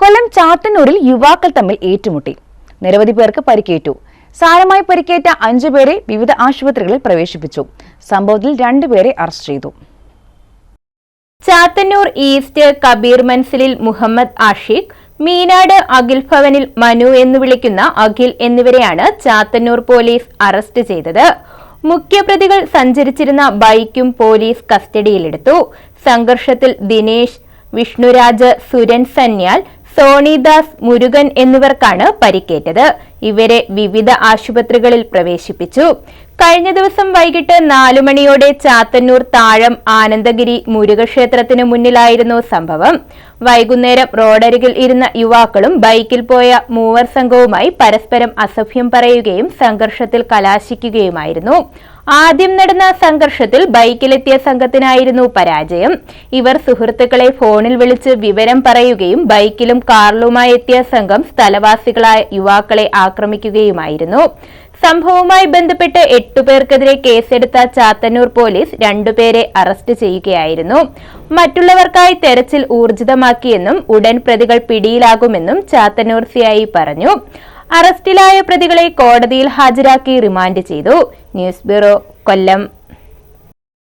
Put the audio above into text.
കൊല്ലം ചാത്തന്നൂരിൽ യുവാക്കൾ തമ്മിൽ ഏറ്റുമുട്ടി. നിരവധി പേർക്ക് പരിക്കേറ്റു. സാരമായി പരിക്കേറ്റ അഞ്ചുപേരെ വിവിധ ആശുപത്രികളിൽ പ്രവേശിപ്പിച്ചു. സംഭവത്തിൽ രണ്ടുപേരെ അറസ്റ്റ് ചെയ്തു. ചാത്തന്നൂർ ഈസ്റ്റ് കബീർ മൻസിലിൽ മുഹമ്മദ് ആഷിഖ് മീനാട് അഖിൽ ഭവനിൽ മനു എന്ന് വിളിക്കുന്ന അഖിൽ എന്നിവരെയാണ് ചാത്തന്നൂർ പോലീസ് അറസ്റ്റ് ചെയ്തത്. മുഖ്യപ്രതികൾ സഞ്ചരിച്ചിരുന്ന ബൈക്കും പോലീസ് കസ്റ്റഡിയിലെടുത്തു. സംഘർഷത്തിൽ ദിനേശ് വിഷ്ണുരാജ് സുരൻ സന്യാൽ സോണിദാസ് മുരുകൻ എന്നിവർക്കാണ് പരിക്കേറ്റത്. ഇവരെ വിവിധ ആശുപത്രികളിൽ പ്രവേശിപ്പിച്ചു. കഴിഞ്ഞ ദിവസം വൈകിട്ട് നാലു മണിയോടെ ചാത്തന്നൂർ താഴം ആനന്ദഗിരി മുരുകക്ഷേത്രത്തിനു മുന്നിലായിരുന്നു സംഭവം. വൈകുന്നേരം റോഡരികിൽ ഇരുന്ന യുവാക്കളും ബൈക്കിൽ പോയ മൂവർ സംഘവുമായി പരസ്പരം അസഭ്യം പറയുകയും സംഘർഷത്തിൽ കലാശിക്കുകയുമായിരുന്നു. ആദ്യം നടന്ന സംഘർഷത്തിൽ ബൈക്കിലെത്തിയ സംഘത്തിനായിരുന്നു പരാജയം. ഇവർ സുഹൃത്തുക്കളെ ഫോണിൽ വിളിച്ച് വിവരം പറയുകയും ബൈക്കിലും കാറിലുമായി എത്തിയ സംഘം സ്ഥലവാസികളായ യുവാക്കളെ ആക്രമിക്കുകയുമായിരുന്നു. സംഭവവുമായി ബന്ധപ്പെട്ട് എട്ടുപേർക്കെതിരെ കേസെടുത്ത ചാത്തന്നൂർ പോലീസ് രണ്ടുപേരെ അറസ്റ്റ് ചെയ്യുകയായിരുന്നു. മറ്റുള്ളവർക്കായി തെരച്ചിൽ ഊർജിതമാക്കിയെന്നും ഉടൻ പ്രതികൾ പിടിയിലാകുമെന്നും ചാത്തന്നൂർ സിഐ പറഞ്ഞു. അറസ്റ്റിലായ പ്രതികളെ കോടതിയിൽ ഹാജരാക്കി റിമാൻഡ് ചെയ്തു. News bureau Kollam.